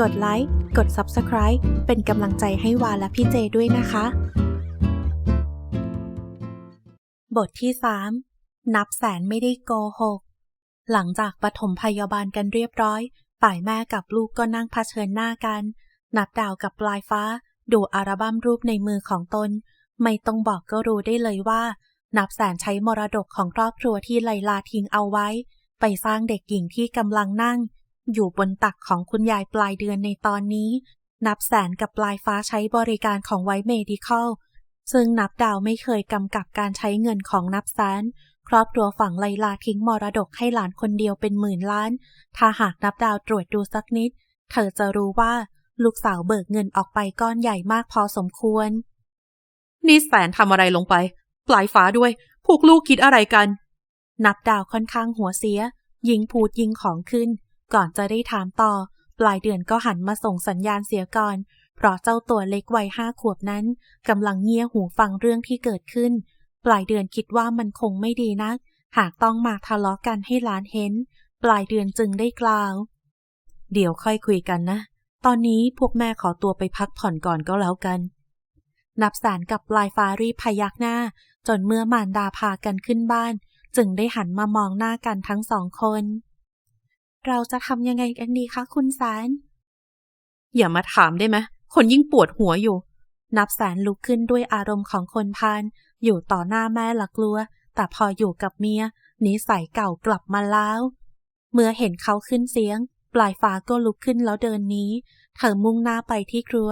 กดไลค์ กด Subscribe เป็นกำลังใจให้วาและพี่เจด้วยนะคะ บทที่ 3 นับแสนไม่ได้โกหก หลังจากปฐมพยาบาลกันเรียบร้อยฝ่ายแม่กับลูกก็นั่งเผชิญหน้ากัน นับดาวกับปลายฟ้า ดูอัลบั้มรูปในมือของตน ไม่ต้องบอกก็รู้ได้เลยว่า นับแสนใช้มรดกของครอบครัวที่ไลลาทิ้งเอาไว้ ไปสร้างเด็กหญิงที่กำลังนั่ง อยู่บนตักของคุณยายปลายเดือนในตอนนี้ นับแสนกับปลายฟ้าใช้บริการของไวเมดิคอลซึ่งนับดาวไม่เคยกำกับการใช้เงินของนับแสน ครอบครัวฝั่งไลลาทิ้งมรดกให้หลานคนเดียวเป็นหมื่นล้าน ถ้าหากนับดาวตรวจดูสักนิด เธอจะรู้ว่าลูกสาวเบิกเงินออกไปก้อนใหญ่มากพอสมควร นี่แสนทำอะไรลงไป ปลายฟ้าด้วย พวกลูกคิดอะไรกัน นับดาวค่อนข้างหัวเสีย ยิงพูดยิงของขึ้น ก่อนจะได้ถามต่อ ปลายเดือนก็หันมาส่งสัญญาณเสียก่อน เพราะเจ้าตัวเล็กวัยห้าขวบนั้นกำลังเงี่ยหูฟังเรื่องที่เกิดขึ้น ปลายเดือนคิดว่ามันคงไม่ดีนัก หากต้องมาทะเลาะกันให้หลานเห็น ปลายเดือนจึงได้กล่าว เดี๋ยวค่อยคุยกันนะ ตอนนี้พวกแม่ขอตัวไปพักผ่อนก่อนก็แล้วกัน นับสารกับปลายฟ้ารีพยักหน้า จนเมื่อมารดาพากันขึ้นบ้าน จึงได้หันมามองหน้ากันทั้งสองคน เราจะทำยังไงกันดีคะคุณสารอย่ามาถามได้ไหมคนยิ่งปวดหัวอยู่ นับแสนลุกขึ้นด้วยอารมณ์ของคนพาน อยู่ต่อหน้าแม่ละกลัว แต่พออยู่กับเมียนิสัยเก่ากลับมาแล้ว เมื่อเห็นเขาขึ้นเสียง ปลายฟ้าก็ลุกขึ้นแล้วเดินนี้ เธอมุ่งหน้าไปที่ครัว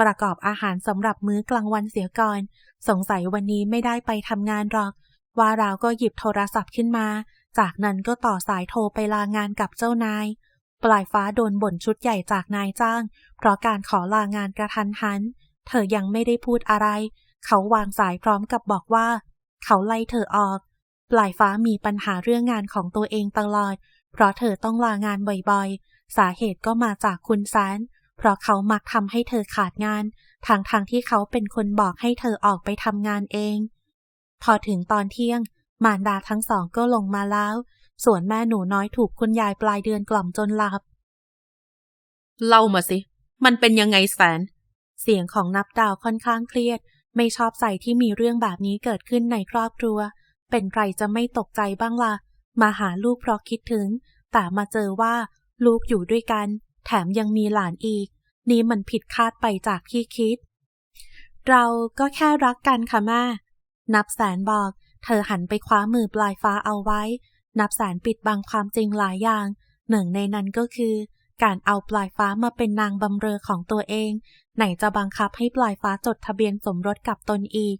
ประกอบอาหารสำหรับมื้อกลางวันเสียก่อน สงสัยวันนี้ไม่ได้ไปทำงานหรอก ว่าเราก็หยิบโทรศัพท์ขึ้นมา จากนั้นก็ต่อสายโทรไปลางานกับเจ้านาย ปลายฟ้าโดนบ่นชุดใหญ่จากนายจ้าง เพราะการขอลางานกระทันหัน เธอยังไม่ได้พูดอะไร เขาวางสายพร้อมกับบอกว่า เขาไล่เธอออก ปลายฟ้ามีปัญหาเรื่องงานของตัวเองตลอด เพราะเธอต้องลางานบ่อยๆ สาเหตุก็มาจากคุณแสนเพราะเขามักทำให้เธอขาดงานทางทางๆที่เขาเป็นคนบอกให้เธอออกไปทำงานเอง พอถึงตอนเที่ยง มารดาทั้งสองก็ลงมาแล้ว ส่วนแม่หนูน้อยถูกคุณยายปลายเดือนกล่อมจนหลับ เล่ามาสิ มันเป็นยังไงแสน เสียงของนับดาวค่อนข้างเครียด ไม่ชอบใจที่มีเรื่องแบบนี้เกิดขึ้นในครอบครัว เป็นใครจะไม่ตกใจบ้างล่ะ มาหาลูกเพราะคิดถึง แต่มาเจอว่าลูกอยู่ด้วยกัน แถมยังมีหลานอีก นี่มันผิดคาดไปจากที่คิด เราก็แค่รักกันค่ะแม่นับแสนบอก เธอหันไปคว้ามือปลายฟ้าเอาไว้ นับแสนปิดบังความจริงหลายอย่าง หนึ่งในนั้นก็คือ การเอาปลายฟ้ามาเป็นนางบำเรอของตัวเอง ไหนจะบังคับให้ปลายฟ้าจดทะเบียนสมรสกับตนอีก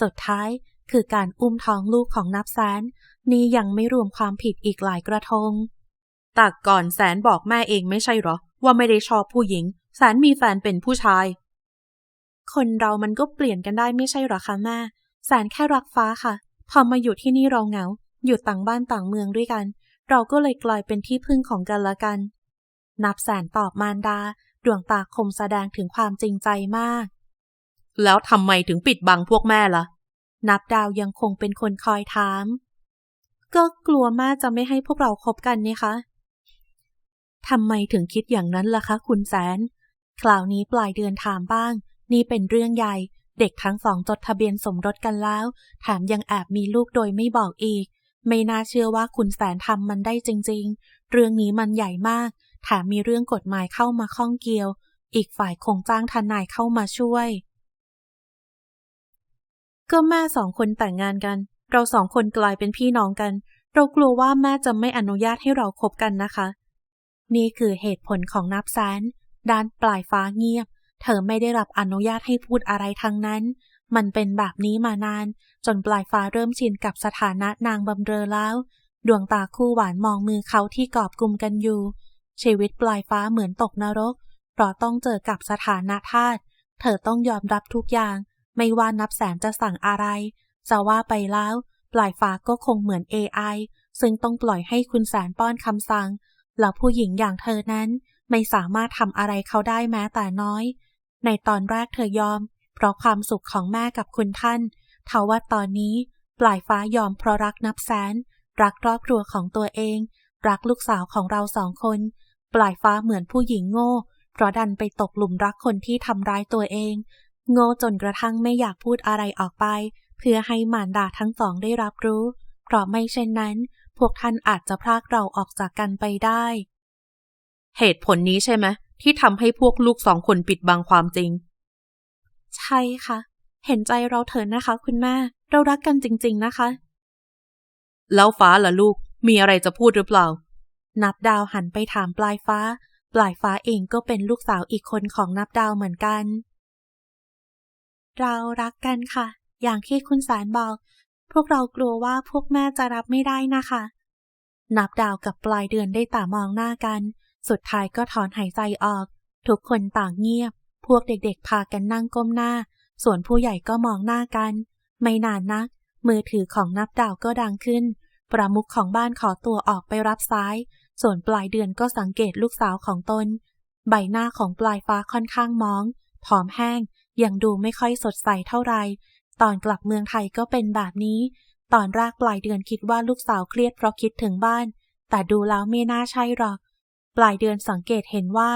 สุดท้ายคือการอุ้มท้องลูกของนับแสน นี่ยังไม่รวมความผิดอีกหลายกระทงต่ก่อนแสนบอกแม่เองไม่ใช่เหรอ ว่าไม่ได้ชอบผู้หญิง แสนมีแฟนเป็นผู้ชาย คนเรามันก็เปลี่ยนกันได้ไม่ใช่หรอคะแม่ แสนแค่รักฟ้าค่ะ พอมาอยู่ที่นี่เราเหงา อยู่ต่างบ้านต่างเมืองด้วยกัน เราก็เลยกลายเป็นที่พึ่งของกันและกัน นับแสนตอบมารดา ดวงตาคมแสดงถึงความจริงใจมาก แล้วทำไมถึงปิดบังพวกแม่ล่ะ นับดาวยังคงเป็นคนคอยถาม ก็กลัวแม่จะไม่ให้พวกเราคบกันนี่คะทำไมถึงคิดอย่างนั้นล่ะคะ คุณแสน คราวนี้ปลายเดือนถามบ้าง นี่เป็นเรื่องใหญ่ เด็กทั้งสองจดทะเบียนสมรสกันแล้ว แถมยังแอบมีลูกโดยไม่บอกอีก ไม่น่าเชื่อว่าคุณแสนทำมันได้จริง ๆ เรื่องนี้มันใหญ่มาก แถมมีเรื่องกฎหมายเข้ามาข้องเกี่ยว อีกฝ่ายคงจ้างทนายเข้ามาช่วย ก็แม่สองคนแต่งงานกัน เราสองคนกลายเป็นพี่น้องกัน เรากลัวว่าแม่จะไม่อนุญาตให้เราคบกันนะคะ นี่คือเหตุผลของนับแสนด้านปลายฟ้าเงียบ เธอไม่ได้รับอนุญาตให้พูดอะไรทั้งนั้น มันเป็นแบบนี้มานาน จนปลายฟ้าเริ่มชินกับสถานะนางบำเรอแล้ว ดวงตาคู่หวานมองมือเขาที่กอบกลุ่มกันอยู่ ชีวิตปลายฟ้าเหมือนตกนรก เพราะต้องเจอกับสถานะทาสเธอต้องยอมรับทุกอย่าง ไม่ว่านับแสนจะสั่งอะไร จะว่าไปแล้ว ปลายฟ้าก็คงเหมือน AI ซึ่งต้องปล่อยให้คุณแสนป้อนคำสั่งแล้วผู้หญิงอย่างเธอนั้น ไม่สามารถทำอะไรเขาได้แม้แต่น้อย ในตอนแรกเธอยอม เพราะความสุขของแม่กับคุณท่านเทว่าตอนนี้ปลายฟ้ายอมเพราะรักนับแสน รักครอบครัวของตัวเอง รักลูกสาวของเราสองคน ปลายฟ้าเหมือนผู้หญิงโง่ เพราะดันไปตกหลุมรักคนที่ทำร้ายตัวเอง โง่จนกระทั่งไม่อยากพูดอะไรออกไป เพื่อให้มารดาทั้งสองได้รับรู้ เพราะไม่เช่นนั้น พวกท่านอาจจะพรากเราออกจากกันไปได้ เหตุผลนี้ใช่ไหม ที่ทำให้พวกลูกสองคนปิดบังความจริง ใช่ค่ะ เห็นใจเราเถิดนะคะ คุณแม่ เรารักกันจริง ๆนะคะ แล้วฟ้าล่ะลูกมีอะไรจะพูดหรือเปล่า นับดาวหันไปถามปลายฟ้า ปลายฟ้าเองก็เป็นลูกสาวอีกคนของนับดาวเหมือนกัน เรารักกันค่ะ อย่างที่คุณสารบอก พวกเรากลัวว่าพวกแม่จะรับไม่ได้นะคะ นับดาวกับปลายเดือนได้แต่มองหน้ากัน สุดท้ายก็ถอนหายใจออก ทุกคนต่างเงียบ พวกเด็กๆพากันนั่งก้มหน้า ส่วนผู้ใหญ่ก็มองหน้ากัน ไม่นานนัก มือถือของนับดาวก็ดังขึ้น ประมุขของบ้านขอตัวออกไปรับซ้าย ส่วนปลายเดือนก็สังเกตลูกสาวของตน ใบหน้าของปลายฟ้าค่อนข้างมอง ผอมแห้ง ยังดูไม่ค่อยสดใสเท่าไหร่ตอนกลับเมืองไทยก็เป็นแบบนี้ ตอนแรกปลายเดือนคิดว่าลูกสาวเครียดเพราะคิดถึงบ้าน แต่ดูแล้วไม่น่าใช่หรอก ปลายเดือนสังเกตเห็นว่า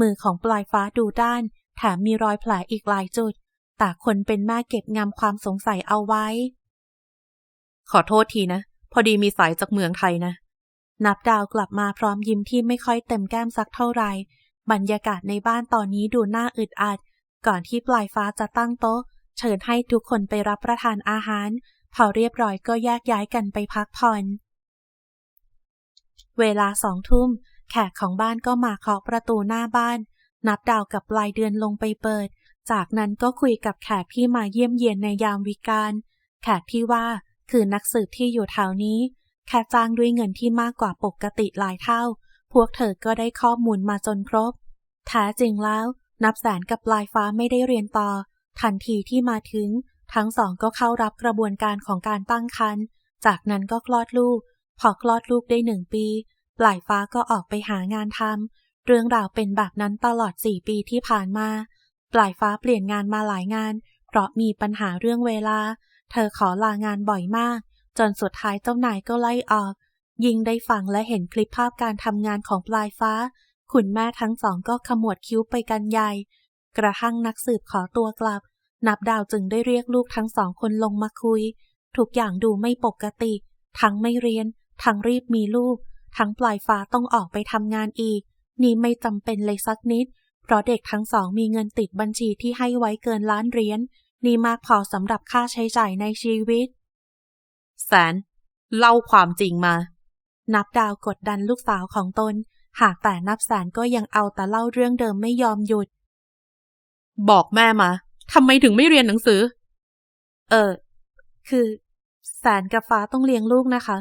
มือของปลายฟ้าดูด้าน แถมมีรอยแผลอีกหลายจุด แต่คนเป็นแม่เก็บงำความสงสัยเอาไว้ ขอโทษทีนะ พอดีมีสายจากเมืองไทยนะ นับดาวกลับมาพร้อมยิ้มที่ไม่ค่อยเต็มแก้มสักเท่าไหร่บรรยากาศในบ้านตอนนี้ดูน่าอึดอัด ก่อนที่ปลายฟ้าจะตั้งโต๊ะ เชิญให้ทุกคนไปรับประทานอาหาร พอเรียบร้อยก็แยกย้ายกันไปพักผ่อน เวลาสองทุ่ม แขกของบ้านก็มาเคาะประตูหน้าบ้าน นับดาวกับปลายเดือนลงไปเปิด จากนั้นก็คุยกับแขกที่มาเยี่ยมเยียนในยามวิกาลแขกที่ว่าคือนักสืบที่อยู่แถวนี้ แค่จ้างด้วยเงินที่มากกว่าปกติหลายเท่า พวกเธอก็ได้ข้อมูลมาจนครบแท้จริงแล้ว นับแสนกับปลายฟ้าไม่ได้เรียนต่อ ทันทีที่มาถึง ทั้งสองก็เข้ารับกระบวนการของการตั้งครรภ์จากนั้นก็คลอดลูก พอคลอดลูกได้หนึ่งปี ปลายฟ้าก็ออกไปหางานทำเรื่องราวเป็นแบบนั้นตลอดสี่ปีที่ผ่านมา ปลายฟ้าเปลี่ยนงานมาหลายงาน เพราะมีปัญหาเรื่องเวลา เธอขอลางานบ่อยมาก จนสุดท้ายเจ้านายก็ไล่ออก ยิ่งได้ฟังและเห็นคลิปภาพการทำงานของปลายฟ้า คุณแม่ทั้งสองก็ขมวดคิ้วไปกันใหญ่ กระทั่งนักสืบขอตัวกลับ นับดาวจึงได้เรียกลูกทั้งสองคนลงมาคุย ทุกอย่างดูไม่ปกติ ทั้งไม่เรียน ทั้งรีบมีลูก ทั้งปลายฟ้าต้องออกไปทำงานอีก นี่ไม่จำเป็นเลยสักนิด เพราะเด็กทั้งสองมีเงินติดบัญชีที่ให้ไว้เกินล้านเหรียญนี่มากพอสำหรับค่าใช้จ่ายในชีวิต แสน เล่าความจริงมา นับดาวกดดันลูกสาวของตน หากแต่นับแสนก็ยังเอาแต่เล่าเรื่องเดิมไม่ยอมหยุด บอกแม่มาทำไมถึงไม่เรียนหนังสือ เออ คือ แสนกับฟ้าต้องเลี้ยงลูกนะคะ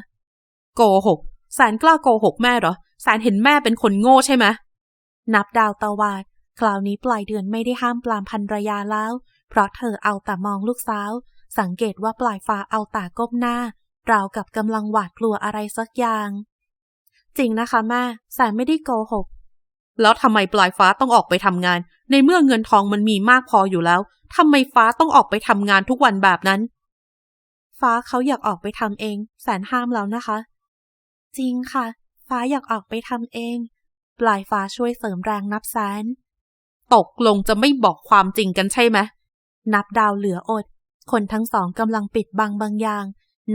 โกหก แสนกล้าโกหกแม่เหรอแสนเห็นแม่เป็นคนโง่ใช่ไหมนับดาวตะวาดคราวนี้ปลายเดือนไม่ได้ห้ามปลามพันรยาแล้ว เพราะเธอเอาแต่มองลูกสาว สังเกตว่าปลายฟ้าเอาตาก้มหน้า ราวกับกำลังหวาดกลัวอะไรสักอย่าง จริงนะคะแม่แสนไม่ได้โกหก แล้วทำไมปลายฟ้าต้องออกไปทำงาน ในเมื่อเงินทองมันมีมากพออยู่แล้วทำไมฟ้าต้องออกไปทำงานทุกวันแบบนั้น ฟ้าเขาอยากออกไปทำเอง แสนห้ามแล้วนะคะ จริงค่ะ ฟ้าอยากออกไปทำเอง ปลายฟ้าช่วยเสริมแรงนับแสน ตกลงจะไม่บอกความจริงกันใช่ไหม นับดาวเหลืออด คนทั้งสองกำลังปิดบังบางอย่าง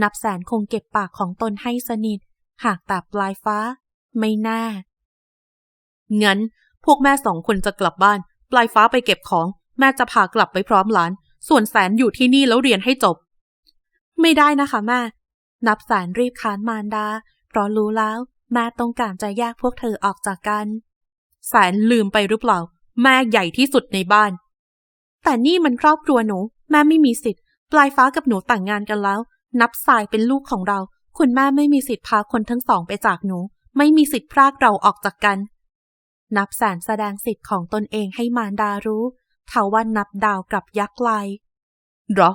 นับแสนคงเก็บปากของตนให้สนิท หากแต่ปลายฟ้า ไม่น่า งั้น พวกแม่สองคนจะกลับบ้าน ปลายฟ้าไปเก็บของ แม่จะพากลับไปพร้อมหลาน ส่วนแสนอยู่ที่นี่แล้วเรียนให้จบ ไม่ได้นะคะแม่นับแสนรีบค้านมารดา เพราะรู้แล้วแม่ต้องการจะแยกพวกเธอออกจากกัน แสนลืมไปหรือเปล่า แม่ใหญ่ที่สุดในบ้าน แต่นี่มันครอบครัวหนู แม่ไม่มีสิทธิ์ ปลายฟ้ากับหนูแต่งงานกันแล้ว นับสายเป็นลูกของเรา คุณแม่ไม่มีสิทธิ์พาคนทั้งสองไปจากหนู ไม่มีสิทธิ์พรากเราออกจากกัน นับแสนแสดงสิทธิ์ของตนเองให้มารดารู้ทว่านับดาวกับยักษ์ไลเหรอ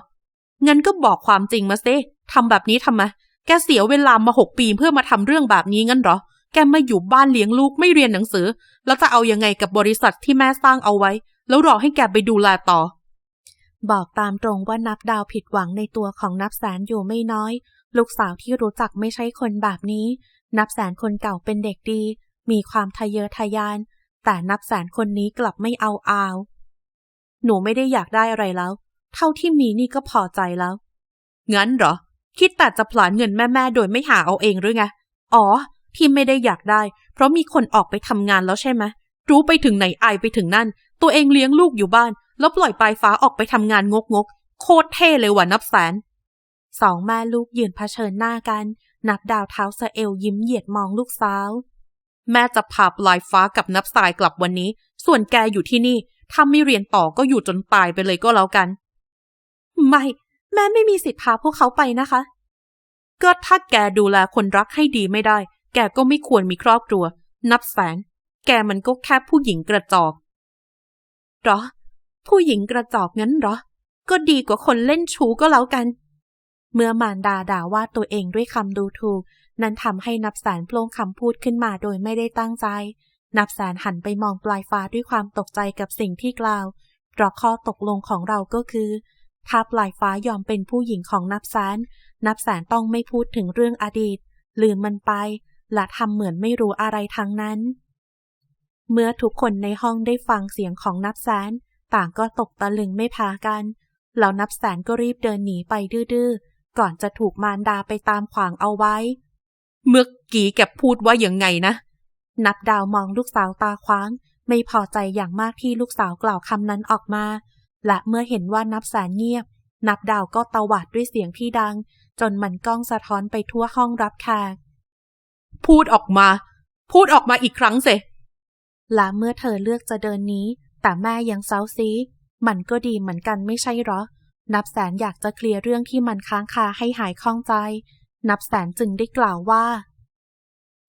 งั้นก็บอกความจริงมาสิทำแบบนี้ทำไม แกเสียเวลามาหกปีเพื่อมาทำเรื่องแบบนี้งั้นเหรอ แกมาอยู่บ้านเลี้ยงลูกไม่เรียนหนังสือ แล้วจะเอายังไงกับบริษัทที่แม่สร้างเอาไว้ แล้วรอให้แกไปดูแลต่อ บอกตามตรงว่านับดาวผิดหวังในตัวของนับแสนอยู่ไม่น้อย ลูกสาวที่รู้จักไม่ใช่คนแบบนี้ นับแสนคนเก่าเป็นเด็กดี มีความทะเยอทะยาน แต่นับแสนคนนี้กลับไม่เอาอาว หนูไม่ได้อยากได้อะไรแล้ว เท่าที่มีนี่ก็พอใจแล้ว งั้นเหรอ คิดแต่จะผลาญเงินแม่ๆโดยไม่หาเอาเองหรือไง อ๋อ ที่ไม่ได้อยากได้ เพราะมีคนออกไปทำงานแล้วใช่ไหมรู้ไปถึงไหนอายไปถึงนั่น ตัวเองเลี้ยงลูกอยู่บ้าน แล้วปล่อยปลายฟ้าออกไปทำงานงกงกๆโคตรเท่เลยว่ะนับแสนสองแม่ลูกยืนเผชิญหน้ากัน นับดาวเท้าสะเอวยิ้มเหยียดมองลูกสาว แม่จะพาปลายฟ้ากับนับทรายกลับวันนี้ ส่วนแกอยู่ที่นี่ ถ้าไม่เรียนต่อก็อยู่จนตายไปเลยก็แล้วกัน ไม่ แม่ไม่มีสิทธิ์พาพวกเขาไปนะคะ ก็ถ้าแกดูแลคนรักให้ดีไม่ได้ แกก็ไม่ควรมีครอบครัว นับแสน แกมันก็แค่ผู้หญิงกระจอกเหรอ ผู้หญิงกระจอกงั้นเหรอ ก็ดีกว่าคนเล่นชู้ก็แล้วกัน เมื่อมารดาด่าว่าตัวเองด้วยคำดูถูก นั้นทำให้นับแสนโปลงคำพูดขึ้นมาโดยไม่ได้ตั้งใจ นับแสนหันไปมองปลายฟ้าด้วยความตกใจกับสิ่งที่กล่าวเพราะข้อตกลงของเราก็คือ ถ้าปลายฟ้ายอมเป็นผู้หญิงของนับแสน นับแสนต้องไม่พูดถึงเรื่องอดีต ลืมมันไป และทำเหมือนไม่รู้อะไรทั้งนั้น เมื่อทุกคนในห้องได้ฟังเสียงของนับแสน ต่างก็ตกตะลึงไม่พากันแล้วนับแสนก็รีบเดินหนีไปดื้อๆ ก่อนจะถูกมารดาไปตามขวางเอาไว้ เมื่อกี้แกพูดว่าอยังไงนะ นับดาวมองลูกสาวตาคว้าง ไม่พอใจอย่างมากที่ลูกสาวกล่าวคำนั้นออกมา และเมื่อเห็นว่านับแสนเงียบ นับดาวก็ตวาดด้วยเสียงที่ดัง จนมันก้องสะท้อนไปทั่วห้องรับแขกพูดออกมา พูดออกมาอีกครั้งเสและเมื่อเธอเลือกจะเดินหนี้ แต่แม่ยังเซาซี มันก็ดีเหมือนกันไม่ใช่เหรอ นับแสนอยากจะเคลียร์เรื่องที่มันค้างคาให้หายข้องใจ นับแสนจึงได้กล่าวว่า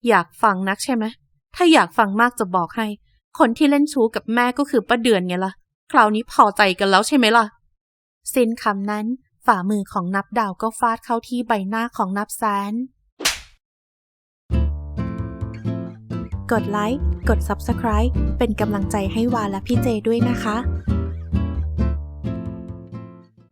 อยากฟังนักใช่ไหมถ้าอยากฟังมากจะบอกให้ คนที่เล่นชู้กับแม่ก็คือป้าเดือนไงล่ะ คราวนี้พอใจกันแล้วใช่ไหมล่ะสิ้นคำนั้น ฝ่ามือของนับดาวก็ฟาดเข้าที่ใบหน้าของนับแสนกดไลค์ กด Subscribe เป็นกำลังใจให้วาและพี่เจด้วยนะคะ